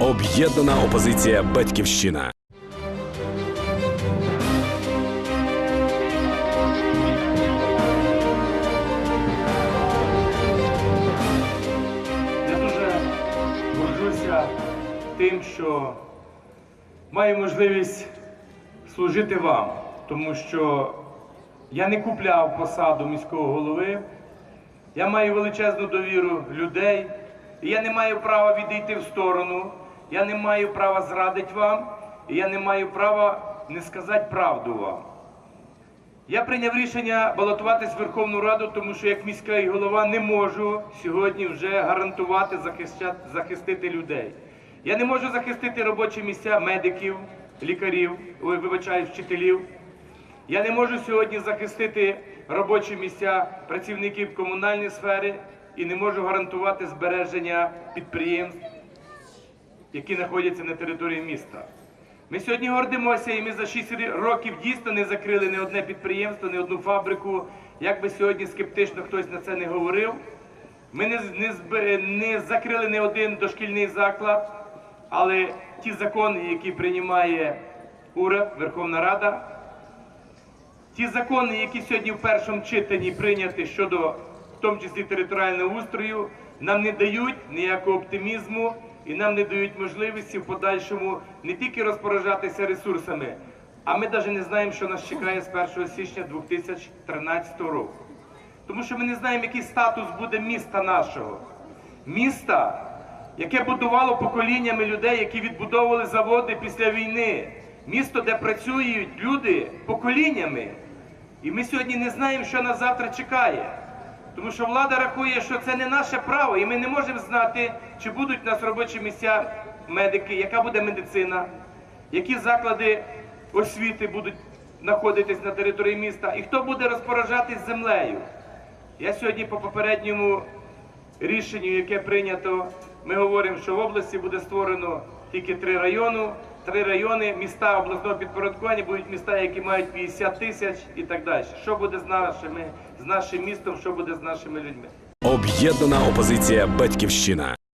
Об'єднана опозиція Батьківщина. Я дуже горжуся тим, що маю можливість служити вам, тому що я не купляв посаду міського голови, я маю величезну довіру людей, і я не маю права відійти в сторону, я не маю права зрадити вам, і я не маю права не сказати правду вам. Я прийняв рішення балотуватись в Верховну Раду, тому що як міський голова не можу сьогодні вже гарантувати захистити людей. Я не можу захистити робочі місця медиків, лікарів, вибачаю, вчителів. Я не можу сьогодні захистити робочі місця працівників комунальної сфери і не можу гарантувати збереження підприємств, які знаходяться на території міста. Ми сьогодні гордимося, і ми за 6 років дійсно не закрили ні одне підприємство, ні одну фабрику. Як би сьогодні скептично хтось на це не говорив, ми не, не, не закрили ні один дошкільний заклад, але ті закони, які приймає уряд, Верховна Рада, ті закони, які сьогодні в першому читанні прийняті щодо, в тому числі територіального устрою, нам не дають ніякого оптимізму і нам не дають можливості в подальшому не тільки розпоряджатися ресурсами, а ми навіть не знаємо, що нас чекає з 1 січня 2013 року. Тому що ми не знаємо, який статус буде міста нашого. Міста, яке будувало поколіннями людей, які відбудовували заводи після війни. Місто, де працюють люди поколіннями. І ми сьогодні не знаємо, що нас завтра чекає. Тому що влада рахує, що це не наше право, і ми не можемо знати, чи будуть у нас робочі місця медики, яка буде медицина, які заклади освіти будуть знаходитись на території міста, і хто буде розпоряджатись землею. Я сьогодні по попередньому рішенню, яке прийнято, ми говоримо, що в області буде створено тільки три райони. Три райони, міста обласного підпорядкування будуть міста, які мають 50 тисяч і так далі. Що буде з нашими, з нашим містом, що буде з нашими людьми? Об'єднана опозиція Батьківщина.